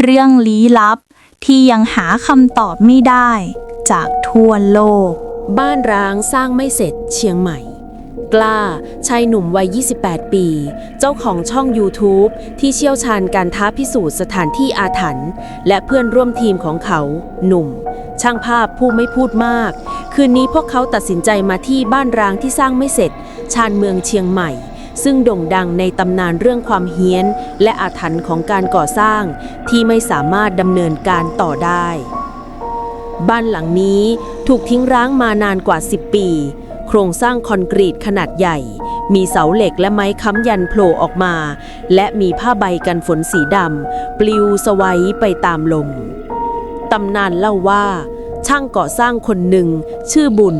เรื่องลี้ลับ ที่ยังหาคำตอบไม่ได้ จากทั่วโลก บ้านร้างสร้างไม่เสร็จเชียงใหม่ กล้าชายหนุ่มวัย 28 ปี เจ้าของช่อง YouTube ที่เชี่ยวชาญการท้าพิสูจน์สถานที่อาถรรพ์และเพื่อนร่วมทีมของเขา หนุ่ม ช่างภาพผู้ไม่พูดมาก คืนนี้พวกเขาตัดสินใจมาที่บ้านร้างที่สร้างไม่เสร็จ ชานเมืองเชียงใหม่ ซึ่งโด่งดังในตำนานเรื่องความเฮี้ยน และอาถรรพ์ของการก่อสร้างที่ไม่สามารถดำเนินการต่อได้ บ้านหลังนี้ถูกทิ้งร้างมานานกว่า 10 ปี โครงสร้างคอนกรีตขนาดใหญ่ มีเสาเหล็กและไม้ค้ำยันโผล่ออกมา และมีผ้าใบกันฝนสีดำปลิวสวัยไปตามลมตำนานเล่าว่า ช่างก่อสร้างคนหนึ่ง ชื่อบุญ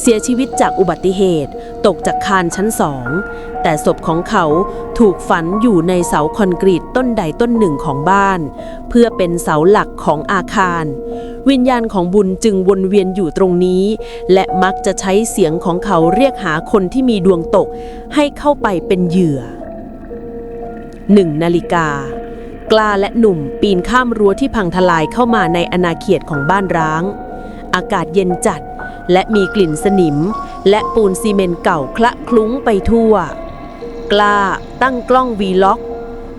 เสียชีวิตจากอุบัติเหตุ ตกจากคานชั้นสอง แต่ศพของเขาถูกฝันอยู่ในเสาคอนกรีตต้นใดต้นหนึ่งของบ้าน เพื่อเป็นเสาหลักของอาคาร วิญญาณของบุญจึงวนเวียนอยู่ตรงนี้ และมักจะใช้เสียงของเขาเรียกหาคนที่มีดวงตกให้เข้าไปเป็นเหยื่อหนึ่งนาฬิกากล้าและหนุ่มปีนข้ามรั้วที่พังทลายเข้ามาในอาณาเขตของบ้านร้าง อากาศเย็นจัดและมีกลิ่นสนิม และปูนซีเมนต์เก่าคละคลุ้งไปทั่ว กล้าตั้งกล้องวีล็อก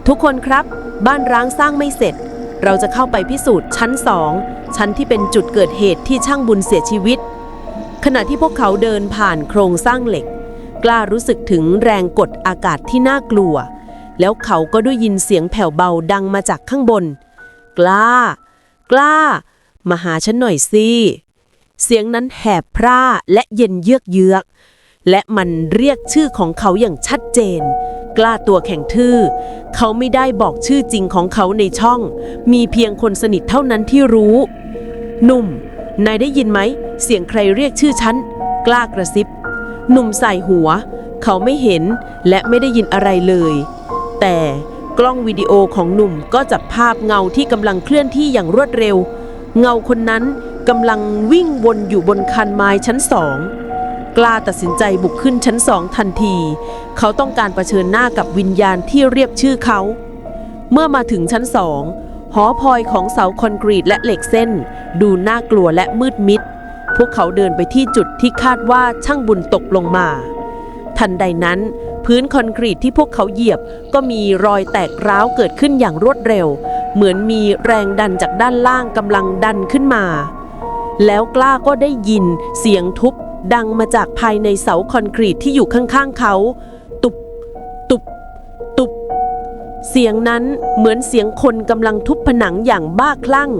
ทุกคนครับบ้านร้างสร้างไม่เสร็จ เราจะเข้าไปพิสูจน์ชั้นสองชั้นที่เป็นจุดเกิดเหตุที่ช่างบุญเสียชีวิต ขณะที่พวกเขาเดินผ่านโครงสร้างเหล็ก กล้ารู้สึกถึงแรงกดอากาศที่น่ากลัว แล้วเขาก็ได้ยินเสียงแผ่วเบาดังมาจากข้างบน กล้า กล้า มาหาฉันหน่อยสิ เสียงนั้นแหบพร่าและเย็นเยือกเยือก และมันเรียกชื่อของเขาอย่างชัดเจน กล้าตัวแข็งทื่อ เขาไม่ได้บอกชื่อจริงของเขาในช่อง มีเพียงคนสนิทเท่านั้นที่รู้ หนุ่ม นายได้ยินไหม เสียงใครเรียกชื่อฉัน กล้ากระซิบ หนุ่มใส่หัว เขาไม่เห็นและไม่ได้ยินอะไรเลย แต่กล้องวิดีโอของหนุ่มก็จับภาพเงาที่กำลังเคลื่อนที่อย่างรวดเร็ว เงาคนนั้น กำลังวิ่งวนอยู่บนคันไม้ชั้นสอง กล้าตัดสินใจบุกขึ้นชั้นสองทันที เขาต้องการเผชิญหน้ากับวิญญาณที่เรียกชื่อเขา เมื่อมาถึงชั้นสองหอพลอยของเสาคอนกรีตและเหล็กเส้น ดูน่ากลัวและมืดมิด พวกเขาเดินไปที่จุดที่คาดว่าช่างบุญตกลงมา ทันใดนั้น พื้นคอนกรีตที่พวกเขาเหยียบก็มีรอยแตกร้าวเกิดขึ้นอย่างรวดเร็ว เหมือนมีแรงดันจากด้านล่างกำลังดันขึ้นมา แล้วกล้าก็ได้ยินเสียงทุบดังมาจากภายในเสาคอนกรีตที่อยู่ข้างๆเขา ตุบ ตุบ ตุบ เสียงนั้นเหมือนเสียงคนกำลังทุบผนังอย่างบ้าคลั่ง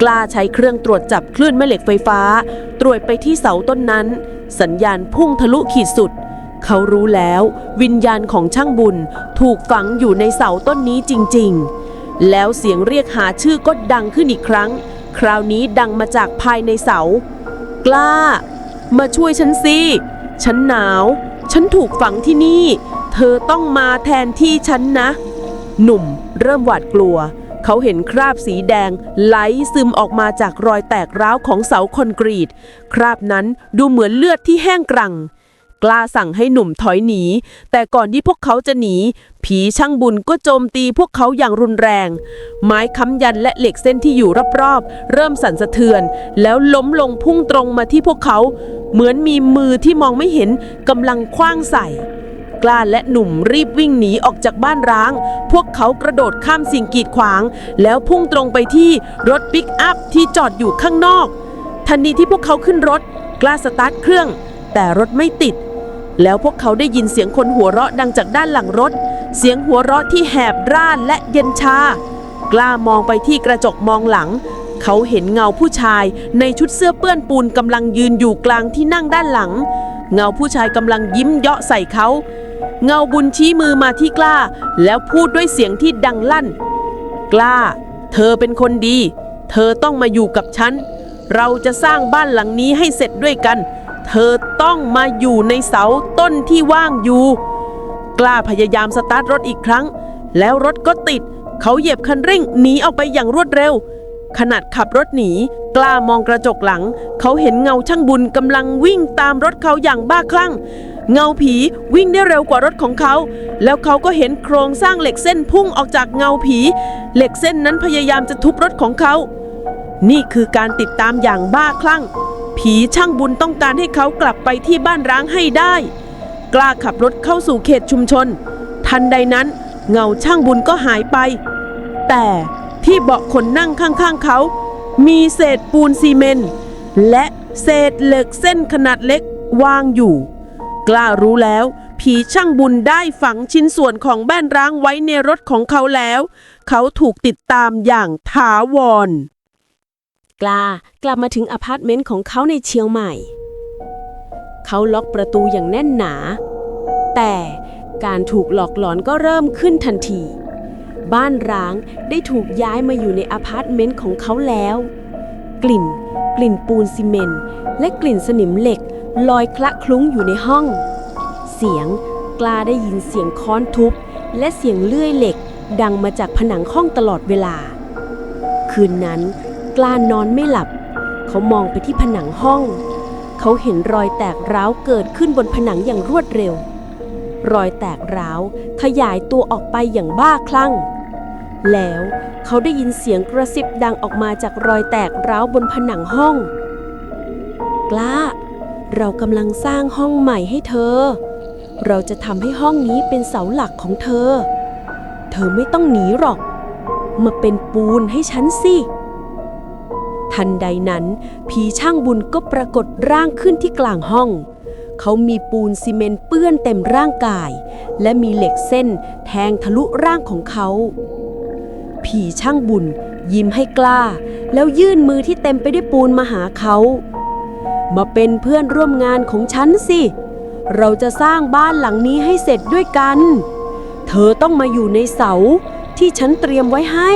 กล้าใช้เครื่องตรวจจับคลื่นแม่เหล็กไฟฟ้า ตรวจไปที่เสาต้นนั้น สัญญาณพุ่งทะลุขีดสุด เขารู้แล้ว วิญญาณของช่างบุญถูกฝังอยู่ในเสาต้นนี้จริง ๆ แล้วเสียงเรียกหาชื่อก็ดังขึ้นอีกครั้ง คราวนี้ดังมาจากภายในเสา กล้า มาช่วยฉันสิ ฉันหนาว ฉันถูกฝังที่นี่ เธอต้องมาแทนที่ฉันนะ หนุ่มเริ่มหวาดกลัว เขาเห็นคราบสีแดง ไหลซึมออกมาจากรอยแตกร้าวของเสาคอนกรีต คราบนั้นดูเหมือนเลือดที่แห้งกรัง กล้าสั่งให้หนุ่มถอยหนี แต่ก่อนที่พวกเขาจะหนี ผีช่างบุญก็โจมตีพวกเขาอย่างรุนแรง ไม้ค้ำยันและเหล็กเส้นที่อยู่รอบๆ เริ่มสั่นสะเทือน แล้วล้มลงพุ่งตรงมาที่พวกเขา เหมือนมีมือที่มองไม่เห็นกำลังคว้างใส่กล้าและหนุ่มรีบวิ่งหนีออกจากบ้านร้าง พวกเขากระโดดข้ามสิ่งกีดขวาง แล้วพุ่งตรงไปที่รถปิกอัพที่จอดอยู่ข้างนอก ทันทีที่พวกเขาขึ้นรถ กล้าสตาร์ทเครื่อง แต่รถไม่ติด แล้วพวกเขาได้ยินเสียงคนหัวเราะดังจากด้านหลังรถ เสียงหัวเราะที่แหบร่านและเย็นชา กล้ามองไปที่กระจกมองหลัง เขาเห็นเงาผู้ชายในชุดเสื้อเปื้อนปูนกำลังยืนอยู่กลางที่นั่งด้านหลัง เงาผู้ชายกำลังยิ้มเยาะใส่เขา เงาบุญชี้มือมาที่กล้า แล้วพูดด้วยเสียงที่ดังลั่น กล้า เธอเป็นคนดี เธอต้องมาอยู่กับฉัน เราจะสร้างบ้านหลังนี้ให้เสร็จด้วยกัน เธอต้องมาอยู่ในเสาต้นที่ว่างอยู่ กล้าพยายามสตาร์ทรถอีกครั้ง แล้วรถก็ติด เขาเหยียบคันเร่งหนีออกไปอย่างรวดเร็ว ขนาดขับรถหนี กล้ามองกระจกหลัง เขาเห็นเงาช่างบุญกำลังวิ่งตามรถเขาอย่างบ้าคลั่ง เงาผีวิ่งได้เร็วกว่ารถของเขา แล้วเขาก็เห็นโครงสร้างเหล็กเส้นพุ่งออกจากเงาผี เหล็กเส้นนั้นพยายามจะทุบรถของเขา นี่คือการติดตามอย่างบ้าคลั่ง ผีช่างบุญต้องการให้เขากลับไปที่บ้านร้างให้ได้ กล้าขับรถเข้าสู่เขตชุมชน ทันใดนั้นเงาช่างบุญก็หายไป แต่ที่เบาะคนนั่งข้างๆเขา มีเศษปูนซีเมนต์และเศษเหล็กเส้นขนาดเล็กวางอยู่ กล้ารู้แล้ว ผีช่างบุญได้ฝังชิ้นส่วนของบ้านร้างไว้ในรถของเขาแล้ว เขาถูกติดตามอย่างถาวร กล้ากลับมาถึงอพาร์ตเมนต์ของเขาในเชียงใหม่ เขาล็อกประตูอย่างแน่นหนา แต่การถูกหลอกหลอนก็เริ่มขึ้นทันที บ้านร้างได้ถูกย้ายมาอยู่ในอพาร์ตเมนต์ของเขาแล้ว กลิ่น กลิ่นปูนซีเมนต์และกลิ่นสนิมเหล็ก ลอยคละคลุ้งอยู่ในห้อง เสียงกล้าได้ยินเสียงค้อนทุบ และเสียงเลื่อยเหล็ก ดังมาจากผนังห้องตลอดเวลา คืนนั้น กล้านอนไม่หลับ เขามองไปที่ผนังห้อง เขาเห็นรอยแตกร้าวเกิดขึ้นบนผนังอย่างรวดเร็ว รอยแตกร้าวขยายตัวออกไปอย่างบ้าคลั่ง แล้วเขาได้ยินเสียงกระซิบดังออกมาจากรอยแตกร้าวบนผนังห้อง กล้า เรากำลังสร้างห้องใหม่ให้เธอ เราจะทำให้ห้องนี้เป็นเสาหลักของเธอ เธอไม่ต้องหนีหรอก มาเป็นปูนให้ฉันสิ ทันใดนั้น ผีช่างบุญก็ปรากฏร่างขึ้นที่กลางห้อง เขามีปูนซีเมนต์เปื้อนเต็มร่างกาย และมีเหล็กเส้นแทงทะลุร่างของเขา ผีช่างบุญยิ้มให้กล้า แล้วยื่นมือที่เต็มไปด้วยปูนมาหาเขา มาเป็นเพื่อนร่วมงานของฉันสิ เราจะสร้างบ้านหลังนี้ให้เสร็จด้วยกัน เธอต้องมาอยู่ในเสาที่ฉันเตรียมไว้ให้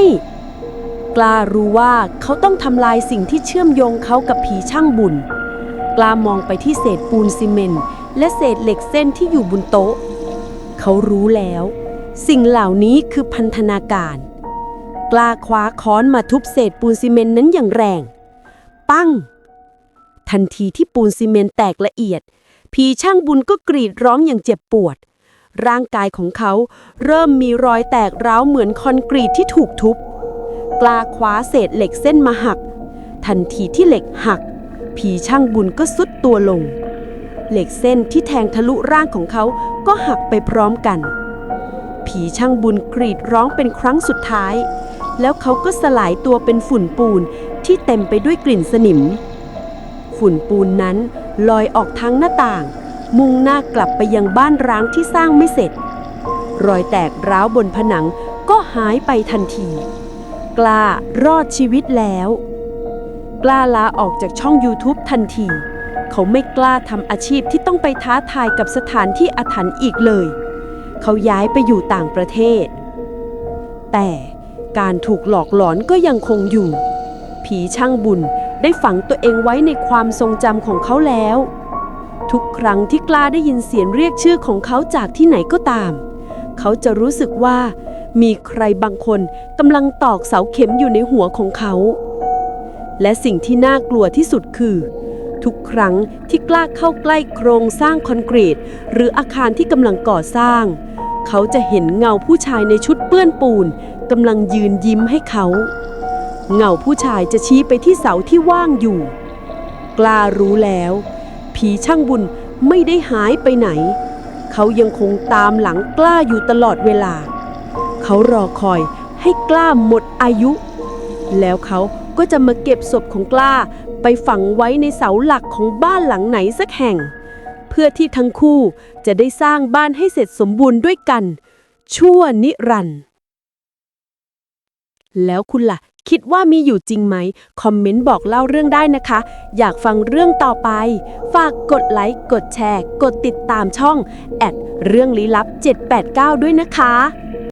กล้ารู้ว่าเขาต้องทำลายสิ่งที่เชื่อมโยงเขากับผีช่างบุญ กล้ามองไปที่เศษปูนซีเมนต์และเศษเหล็กเส้นที่อยู่บนโต๊ะ เขารู้แล้ว สิ่งเหล่านี้คือพันธนาการ กล้าคว้าค้อนมาทุบเศษปูนซีเมนต์นั้นอย่างแรง ปั้ง ทันทีที่ปูนซีเมนต์แตกละเอียด ผีช่างบุญก็กรีดร้องอย่างเจ็บปวด ร่างกายของเขาเริ่มมีรอยแตกร้าวเหมือนคอนกรีตที่ถูกทุบ กล้าคว้าเศษเหล็กเส้นมาหัก ทันทีที่เหล็กหัก ผีช่างบุญก็สุดตัวลง เหล็กเส้นที่แทงทะลุร่างของเขาก็หักไปพร้อมกัน ผีช่างบุญกรีดร้องเป็นครั้งสุดท้าย แล้วเขาก็สลายตัวเป็นฝุ่นปูนที่เต็มไปด้วยกลิ่นสนิม ฝุ่นปูนนั้นลอยออกทางหน้าต่าง มุ่งหน้ากลับไปยังบ้านร้างที่สร้างไม่เสร็จ รอยแตกร้าวบนผนังก็หายไปทันที กล้ารอดชีวิตแล้ว กล้าลาออกจากช่อง YouTube ทันที เขาไม่กล้าทำอาชีพที่ต้องไปท้าทายกับสถานที่อาถรรพ์อีกเลย เขาย้ายไปอยู่ต่างประเทศ แต่การถูกหลอกหลอนก็ยังคงอยู่ ผีช่างบุญได้ฝังตัวเองไว้ในความทรงจำของเขาแล้ว ทุกครั้งที่กล้าได้ยินเสียงเรียกชื่อของเขาจากที่ไหนก็ตาม เขาจะรู้สึกว่า มีใครบางคนกำลังตอกเสาเข็มอยู่ในหัวของเขา และสิ่งที่น่ากลัวที่สุดคือ ทุกครั้งที่กล้าเข้าใกล้โครงสร้างคอนกรีต หรืออาคารที่กำลังก่อสร้าง เขาจะเห็นเงาผู้ชายในชุดเปื้อนปูนกำลังยืนยิ้มให้เขา เงาผู้ชายจะชี้ไปที่เสาที่ว่างอยู่ กล้ารู้แล้ว ผีช่างบุญไม่ได้หายไปไหน เขายังคงตามหลังกล้าอยู่ตลอดเวลา เขารอคอยให้กล้าหมดอายุ แล้วเขาก็จะมาเก็บศพของกล้าไปฝังไว้ในเสาหลักของบ้านหลังไหนสักแห่ง เพื่อที่ทั้งคู่จะได้สร้างบ้านให้เสร็จสมบูรณ์ด้วยกัน ชั่วนิรันดร์แล้วคุณล่ะ คิดว่ามีอยู่จริงไหม คอมเมนต์บอกเล่าเรื่องได้นะคะ อยากฟังเรื่องต่อไป ฝากกดไลค์ กดแชร์ กดติดตามช่อง แอดเรื่องลี้ลับ 789 ด้วยนะคะ